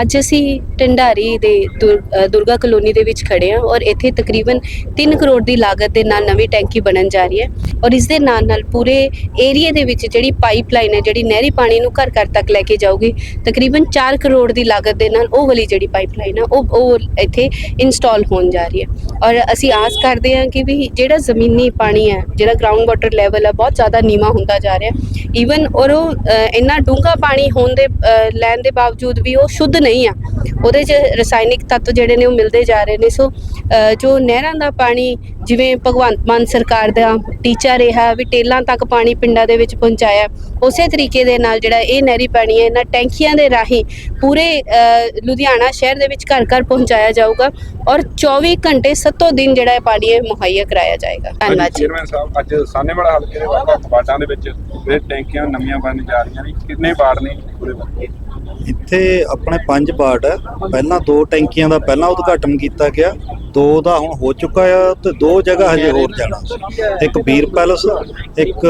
ਅੱਜ ਅਸੀਂ ਢੰਡਾਰੀ ਦੇ ਦੁਰ- ਦੁਰਗਾ ਕਲੋਨੀ ਦੇ ਵਿੱਚ ਖੜੇ ਹਾਂ ਔਰ ਇੱਥੇ ਤਕਰੀਬਨ 3 ਕਰੋੜ ਦੀ ਲਾਗਤ ਦੇ ਨਾਲ ਨਵੀਂ ਟੈਂਕੀ ਬਣਨ ਜਾ ਰਹੀ ਹੈ ਔਰ ਇਸ ਦੇ ਨਾਲ ਨਾਲ ਪੂਰੇ ਏਰੀਆ ਦੇ ਵਿੱਚ ਜਿਹੜੀ ਪਾਈਪਲਾਈਨ ਹੈ, ਜਿਹੜੀ ਨਹਿਰੀ ਪਾਣੀ ਨੂੰ ਘਰ ਘਰ ਤੱਕ ਲੈ ਕੇ ਜਾਊਗੀ, ਤਕਰੀਬਨ 4 ਕਰੋੜ ਦੀ ਲਾਗਤ ਦੇ ਨਾਲ ਉਹ ਵਾਲੀ ਜਿਹੜੀ ਪਾਈਪਲਾਈਨ ਹੈ ਉਹ ਉਹ ਇੱਥੇ ਇੰਸਟਾਲ ਹੋਣ ਜਾ ਰਹੀ ਹੈ ਔਰ ਅਸੀਂ ਆਸ ਕਰਦੇ ਹਾਂ ਕਿ ਵੀ ਜਿਹੜਾ ਜ਼ਮੀਨੀ ਪਾਣੀ ਹੈ, ਜਿਹੜਾ ਗਰਾਊਂਡ ਵਾਟਰ ਲੈਵਲ ਹੈ ਬਹੁਤ ਜ਼ਿਆਦਾ ਨੀਵਾ ਹੁੰਦਾ ਜਾ ਰਿਹਾ ਈਵਨ ਔਰ ਉਹ ਇੰਨਾ ਡੂੰਘਾ ਪਾਣੀ ਹੋਣ ਦੇ ਲੈਣ ਦੇ ਬਾਵਜੂਦ ਵੀ ਉਹ ਸ਼ੁੱਧ ਨਹੀਂ ਆ। ਉਹਦੇ 'ਚ ਰਸਾਇਣਿਕ ਤੱਤ ਜਿਹੜੇ ਨੇ ਉਹ ਮਿਲਦੇ ਜਾ ਰਹੇ ਨੇ। ਸੋ ਜੋ ਨਹਿਰਾਂ ਦਾ ਪਾਣੀ ਜਿਵੇਂ ਭਗਵੰਤ ਮਾਨ ਸਰਕਾਰ ਦਾ ਟੀਚਾ ਰਿਹਾ ਵੀ ਟੇਲਾਂ ਤੱਕ ਪਾਣੀ ਪਿੰਡਾਂ ਦੇ ਵਿੱਚ ਪਹੁੰਚਾਇਆ ਉਸੇ ਤਰੀਕੇ ਦੇ ਨਾਲ ਜਿਹੜਾ ਇਹ ਨਹਿਰੀ ਪਾਣੀ ਹੈ ਇਹਨਾਂ ਟੈਂਕੀਆਂ ਦੇ ਰਾਹੀਂ ਪੂਰੇ ਲੁਧਿਆਣਾ ਸ਼ਹਿਰ ਦੇ ਵਿੱਚ ਘਰ ਘਰ ਪਹੁੰਚਾਇਆ ਜਾਊਗਾ ਔਰ 24 ਘੰਟੇ ਸੱਤੋਂ ਦਿਨ ਜਿਹੜਾ ਇਹ ਪਾਣੀ ਹੈ ਮੁਹੱਈਆ ਕਰਾਇਆ ਜਾਏਗਾ। ਧੰਨਵਾਦ ਜੀ। ਚੇਅਰਮੈਨ ਸਾਹਿਬ ਅੱਜ ਸਾਹਨੇਵਾਲਾ ਹਲਕੇ ਦੇ ਵਾਰਡਾਂ ਦੇ ਵਿੱਚ ਇਹ ਟੈਂਕੀਆਂ ਨਵੀਆਂ ਬਣਨ ਜਾ ਰਹੀਆਂ ਨੇ। ਕਿੰਨੇ ਵਾਰਡ ਨੇ ਪੂਰੇ? ਵਕਤ ਇੱਥੇ ਆਪਣੇ ਪੰਜ ਵਾਰਡ ਹੈ ਪਹਿਲਾਂ ਦੋ ਟੈਂਕੀਆਂ ਦਾ ਪਹਿਲਾਂ ਉਦਘਾਟਨ ਕੀਤਾ ਗਿਆ। ਦੋ ਦਾ ਹੁਣ ਹੋ ਚੁੱਕਾ ਆ ਤੇ ਦੋ ਜਗ੍ਹਾ ਹਜੇ ਹੋਰ ਜਾਣਾ। ਇੱਕ ਵੀਰ ਪੈਲਸ ਇੱਕ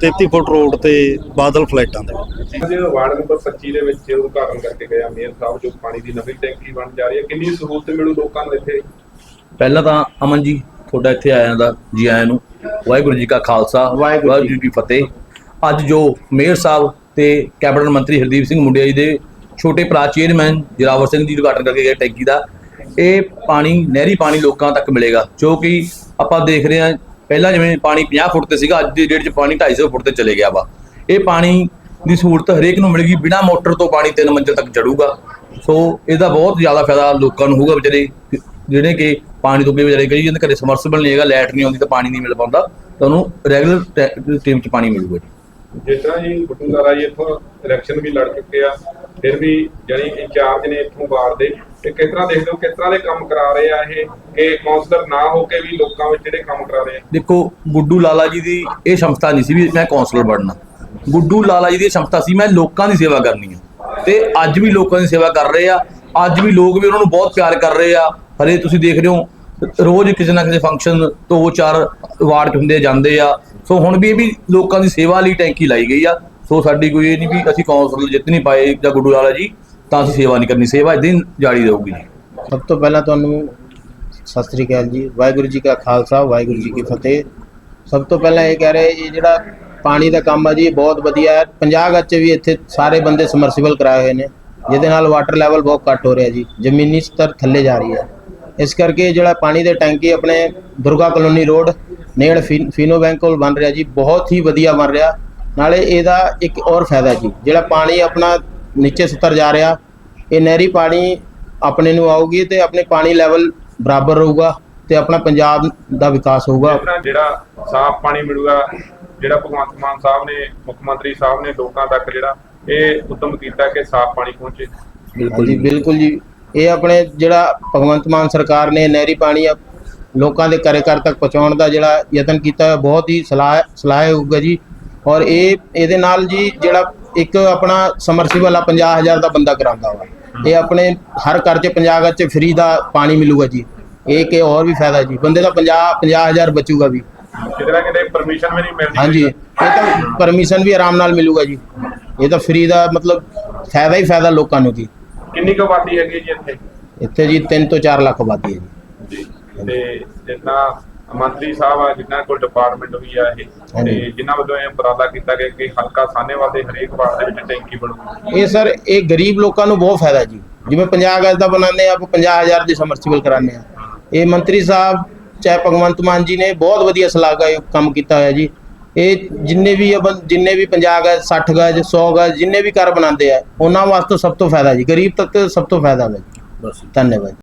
33 ਫੁੱਟ ਰੋਡ ਤੇ ਬਾਦਲ ਫਲੈਟਾਂ ਦੇ। ਅੱਜ ਵਾਰਡ ਨੰਬਰ 25 ਦੇ ਵਿੱਚ ਉਦਘਾਟਨ ਕਰਕੇ ਗਿਆ ਮੇਅਰ ਸਾਹਿਬ ਜੋ ਪਾਣੀ ਦੀ ਨਵੀਂ ਟੈਂਕੀ ਬਣ ਜਾ ਰਹੀ ਹੈ ਕਿੰਨੀ ਸਹੂਲਤ ਮਿਲੂ ਲੋਕਾਂ ਨੂੰ ਇੱਥੇ? ਪਹਿਲਾਂ ਤਾਂ ਅਮਨ ਜੀ ਤੁਹਾਡਾ ਇੱਥੇ ਆਇਆਂ ਦਾ ਜੀ ਆਇਆਂ ਨੂੰ। ਵਾਹਿਗੁਰੂ ਜੀ ਕਾ ਖਾਲਸਾ ਵਾਹਿਗੁਰੂ ਜੀ ਕੀ ਫਤਿਹ। ਅੱਜ ਜੋ ਮੇਅਰ ਸਾਹਿਬ ਤੇ ਕੈਬਨਿਟ ਮੰਤਰੀ ਹਰਦੀਪ ਸਿੰਘ ਮੁੰਡਿਆ ਜੀ ਦੇ ਛੋਟੇ ਭਰਾ ਚੇਅਰਮੈਨ ਜਰਾਵਰ ਸਿੰਘ ਜੀ ਉਦਘਾਟਨ ਕਰਕੇ ਗਏ ਟੈਂਕੀ ਦਾ। ਇਹ ਪਾਣੀ, ਨਹਿਰੀ ਪਾਣੀ ਲੋਕਾਂ ਤੱਕ ਮਿਲੇਗਾ, ਜੋ ਕਿ ਆਪਾਂ ਦੇਖ ਰਹੇ ਹਾਂ, ਪਹਿਲਾਂ ਜਿਵੇਂ ਪਾਣੀ 50 ਫੁੱਟ ਤੇ ਸੀਗਾ, ਅੱਜ ਦੀ ਡੇਟ 'ਚ ਪਾਣੀ 250 ਫੁੱਟ ਤੇ ਚਲੇ ਗਿਆ ਵਾ। ਇਹ ਪਾਣੀ ਦੀ ਸਹੂਲਤ ਹਰੇਕ ਨੂੰ ਮਿਲੇਗੀ, ਬਿਨਾ ਮੋਟਰ ਤੋਂ ਪਾਣੀ ਤਿੰਨ ਮੰਜ਼ਿਲ ਤੱਕ ਚੜੂਗਾ। ਸੋ ਇਹਦਾ ਬਹੁਤ ਜ਼ਿਆਦਾ ਫਾਇਦਾ ਲੋਕਾਂ ਨੂੰ ਹੋਊਗਾ ਵਿਚਾਰੇ, ਜਿਹੜੇ ਕਿ ਪਾਣੀ ਤੋਂ ਅੱਗੇ ਵਿਚਾਰੇ ਕਈ ਜਾਂਦੇ ਘਰੇ ਸਮਰਸੀਬਲ ਨਹੀਂ ਹੈਗਾ, ਲਾਈਟ ਨਹੀਂ ਆਉਂਦੀ ਤਾਂ ਪਾਣੀ ਨਹੀਂ ਮਿਲ ਪਾਉਂਦਾ। ਤਾਂ ਉਹਨੂੰ ਰੈਗੂਲਰ ਟਾਈਮ 'ਚ ਪਾਣੀ ਮਿਲੂਗਾ ਜੀ। ਜਿਸ ਤਰ੍ਹਾਂ ਜੀ ਬਟੂੰਗਾਰਾ ਜੀ ਇੱਥੋਂ ਇਲੈਕਸ਼ਨ ਵੀ ਲੜ ਚੁੱਕੇ ਆ, ਫਿਰ ਵੀ ਜਾਨੀ ਇੰਚਾਰਜ ਨੇ ਇੱਥੋਂ ਵਾਰਡ ਦੇ, ਤੇ ਕਿਸ ਤਰ੍ਹਾਂ ਦੇਖਦੇ ਹੋ, ਕਿਸ ਤਰ੍ਹਾਂ ਦੇ ਕੰਮ ਕਰਾ ਰਹੇ ਆ ਇਹ, ਕਿ ਕਾਉਂਸਲਰ ਨਾ ਹੋ ਕੇ ਵੀ ਲੋਕਾਂ ਵਿੱਚ ਜਿਹੜੇ ਕੰਮ ਕਰਾ ਰਹੇ ਆ? ਦੇਖੋ, ਗੁੱਡੂ ਲਾਲਾ ਜੀ ਦੀ ਇਹ ਸ਼ਮਤਾ ਨਹੀਂ ਸੀ ਵੀ ਮੈਂ ਕਾਉਂਸਲਰ ਬਣਨਾ। ਗੁੱਡੂ ਲਾਲਾ ਜੀ ਦੀ ਸ਼ਮਤਾ ਸੀ, ਮੈਂ ਲੋਕਾਂ ਦੀ ਸੇਵਾ ਕਰਨੀ ਆ। ਤੇ ਅੱਜ ਵੀ ਲੋਕਾਂ ਦੀ ਸੇਵਾ ਕਰ ਰਹੇ ਆ, ਅੱਜ ਵੀ ਲੋਕ ਵੀ ਉਹਨਾਂ ਨੂੰ ਬਹੁਤ ਪਿਆਰ ਕਰ ਰਹੇ ਆ। ਹਰੇ ਤੁਸੀਂ ਦੇਖ ਰਹੇ ਹੋ, ਰੋਜ਼ ਕਿਸੇ ਨਾ ਕਿਸੇ ਫੰਕਸ਼ਨ ਦੋ ਚਾਰ ਵਾਰਡ 'ਚ ਹੁੰਦੇ ਜਾਂਦੇ ਆ ਸੋ ਹੁਣ ਵੀ ਇਹ ਵੀ ਲੋਕਾਂ ਦੀ ਸੇਵਾ ਲਈ ਟੈਂਕੀ ਲਾਈ ਗਈ ਆ। ਸੋ ਸਾਡੀ ਕੋਈ ਇਹ ਨਹੀਂ ਵੀ ਅਸੀਂ ਕਾਉਂਸਲਰ ਜਿੱਤ ਨਹੀਂ ਪਾਏ ਜਾਂ ਗੁੱਡੂ ਲਾਲਾ ਜੀ, ਤਾਂ ਅਸੀਂ ਸੇਵਾ ਨਹੀਂ ਕਰਨੀ। ਸੇਵਾ ਇਦਾਂ ਜਾਰੀ ਰਹੂਗੀ ਜੀ। ਸਭ ਤੋਂ ਪਹਿਲਾਂ ਤੁਹਾਨੂੰ ਸਤਿ ਸ੍ਰੀ ਅਕਾਲ ਜੀ। ਵਾਹਿਗੁਰੂ ਜੀ ਕਾ ਖਾਲਸਾ, ਵਾਹਿਗੁਰੂ ਜੀ ਕੀ ਫਤਿਹ। ਸਭ ਤੋਂ ਪਹਿਲਾਂ ਇਹ ਕਹਿ ਰਹੇ ਇਹ ਜਿਹੜਾ ਪਾਣੀ ਦਾ ਕੰਮ ਆ ਜੀ ਬਹੁਤ ਵਧੀਆ ਹੈ। 50 ਗੱਜ ਵੀ ਇੱਥੇ ਸਾਰੇ ਬੰਦੇ ਸਮਰਸੀਬਲ ਕਰਾਏ ਹੋਏ ਨੇ। ਜਿਹਦੇ ਨਾਲ ਵਾਟਰ ਲੈਵਲ ਬਹੁਤ ਘੱਟ ਹੋ ਰਿਹਾ ਜੀ। ਜ਼ਮੀਨੀ ਸਤਰ ਥੱਲੇ ਜਾ ਰਹੀ ਹੈ। ਇਸ ਕਰਕੇ ਜਿਹੜਾ ਪਾਣੀ ਦੇ ਟੈਂਕੀ, ਆਪਣੇ ਦੁਰਗਾ ਕਲੋਨੀ ਰੋਡ ਨੇੜ ਫਿਨੋ ਬੈਂਕ ਕੋਲ ਬਣ ਰਿਹਾ ਜੀ ਬਹੁਤ ਹੀ ਵਧੀਆ ਬਣ ਰਿਹਾ। ਨਾਲੇ ਇਹਦਾ ਇੱਕ ਹੋਰ ਫਾਇਦਾ ਜੀ ਜਿਹੜਾ ਪਾਣੀ ਆਪਣਾ ਨੀਚੇ ਸਤਰ ਜਾ ਰਿਹਾ ਇਹ ਨਹਿਰੀ ਪਾਣੀ ਆਪਣੇ ਨੂੰ ਆਊਗੀ ਤੇ ਆਪਣੇ ਪਾਣੀ ਲੈਵਲ ਬਰਾਬਰ ਰਹੂਗਾ ਤੇ ਆਪਣਾ ਪੰਜਾਬ ਦਾ ਵਿਕਾਸ ਹੋਊਗਾ। ਜਿਹੜਾ ਸਾਫ਼ ਪਾਣੀ ਮਿਲੂਗਾ ਜਿਹੜਾ ਭਗਵੰਤ ਮਾਨ ਸਾਹਿਬ ਨੇ ਮੁੱਖ ਮੰਤਰੀ ਸਾਹਿਬ ਨੇ ਲੋਕਾਂ ਤੱਕ ਜਿਹੜਾ ਇਹ ਉਦਮ ਕੀਤਾ ਕਿ ਸਾਫ਼ ਪਾਣੀ ਪਹੁੰਚੇ। ਬਿਲਕੁਲ ਜੀ ਬਿਲਕੁਲ ਜੀ। ਇਹ ਆਪਣੇ ਜਿਹੜਾ ਭਗਵੰਤ ਮਾਨ ਸਰਕਾਰ ਨੇ ਨਹਿਰੀ ਪਾਣੀ ਲੋਕਾਂ ਦੇ ਘਰੇ ਘਰ ਤੱਕ ਪਹੁੰਚਾਉਣ ਦਾ ਜਿਹੜਾ ਯਤਨ ਕੀਤਾ ਹੈ ਬਹੁਤ ਹੀ ਸਲਾਹ ਸਲਾਹ ਹੋਊਗਾ ਜੀ। ਔਰ ਇਹ ਇਹਦੇ ਨਾਲ ਜੀ ਜਿਹੜਾ ਇੱਕ ਆਪਣਾ ਸਮਰਸੀਬਲ ਆ 50000 ਦਾ ਬੰਦਾ ਕਰਾਉਂਦਾ ਵਾ। ਇਹ ਆਪਣੇ ਹਰ ਘਰ 'ਚ 50 ਗੱਜ 'ਚ ਫ੍ਰੀ ਦਾ ਪਾਣੀ ਮਿਲੂਗਾ ਜੀ। ਇਹ ਕਿ ਹੋਰ ਵੀ ਫਾਇਦਾ ਜੀ। ਬੰਦੇ ਦਾ 50 50000 ਬਚੂਗਾ ਵੀ। ਕਿਤੇ ਕਿਤੇ ਪਰਮਿਸ਼ਨ ਵੀ ਨਹੀਂ ਮਿਲਦੀ ਹਾਂਜੀ। ਇਹ ਤਾਂ ਪਰਮਿਸ਼ਨ ਵੀ ਆਰਾਮ ਨਾਲ ਮਿਲੂਗਾ ਜੀ। ਇਹ ਤਾਂ ਫ੍ਰੀ ਦਾ ਮਤਲਬ ਫਾਇਦਾ ਹੀ ਫਾਇਦਾ ਲੋਕਾਂ ਨੂੰ ਜੀ। ਕਿੰਨੀ ਕੁ ਆਬਾਦੀ ਹੈਗੀ ਜੀ ਇੱਥੇ? ਇੱਥੇ ਜੀ 3 ਤੋਂ 4 ਲੱਖ ਆਬਾਦੀ ਹੈ ਜੀ। ਤੇ ਜਿੰਨਾ ਮੰਤਰੀ ਸਾਹਿਬ ਆ ਜਿੰਨਾ ਕੋਲ ਡਿਪਾਰਟਮੈਂਟ ਵੀ ਆ ਇਹ ਤੇ। ਜਿਨ੍ਹਾਂ ਵੱਲੋਂ ਇਹ ਉਪਰਾਲਾ ਕੀਤਾ ਗਿਆ ਕਿ ਹਲਕਾ ਸਾਹਨੇਵਾਲ ਦੇ ਹਰੇਕ ਵਾਰਡ ਦੇ ਵਿੱਚ ਟੈਂਕੀ ਬਣੂ। ਇਹ ਸਰ ਇਹ ਗਰੀਬ ਲੋਕਾਂ ਨੂੰ ਬਹੁਤ ਫਾਇਦਾ ਜੀ। ਜਿਵੇਂ 50 ਗਜ ਦਾ ਬਣਾਉਂਦੇ ਆ ਆਪਾਂ 50000 ਦੀ ਸਮਰਸੀਬਲ ਕਰਾਉਂਦੇ ਆ। ਇਹ ਮੰਤਰੀ ਸਾਹਿਬ ਚਾਹੇ ਭਗਵੰਤ ਮਾਨ ਜੀ ਨੇ ਬਹੁਤ ਵਧੀਆ ਸਲਾਹ ਦਾ ਇਹ ਕੰਮ ਕੀਤਾ ਹੋਇਆ ਜੀ। ਇਹ ਜਿੰਨੇ ਵੀ ਜਿੰਨੇ ਵੀ 50 ਗਜ 60 ਗਜ 100 ਗਜ ਜਿੰਨੇ ਵੀ ਘਰ ਬਣਾਉਂਦੇ ਆ ਉਹਨਾਂ ਵਾਸਤੇ ਸਭ ਤੋਂ ਫਾਇਦਾ ਜੀ। ਗਰੀਬ ਤੱਕ ਸਭ ਤੋਂ ਫਾਇਦਾ ਹੈ ਜੀ। ਬਸ ਧੰਨਵਾਦ।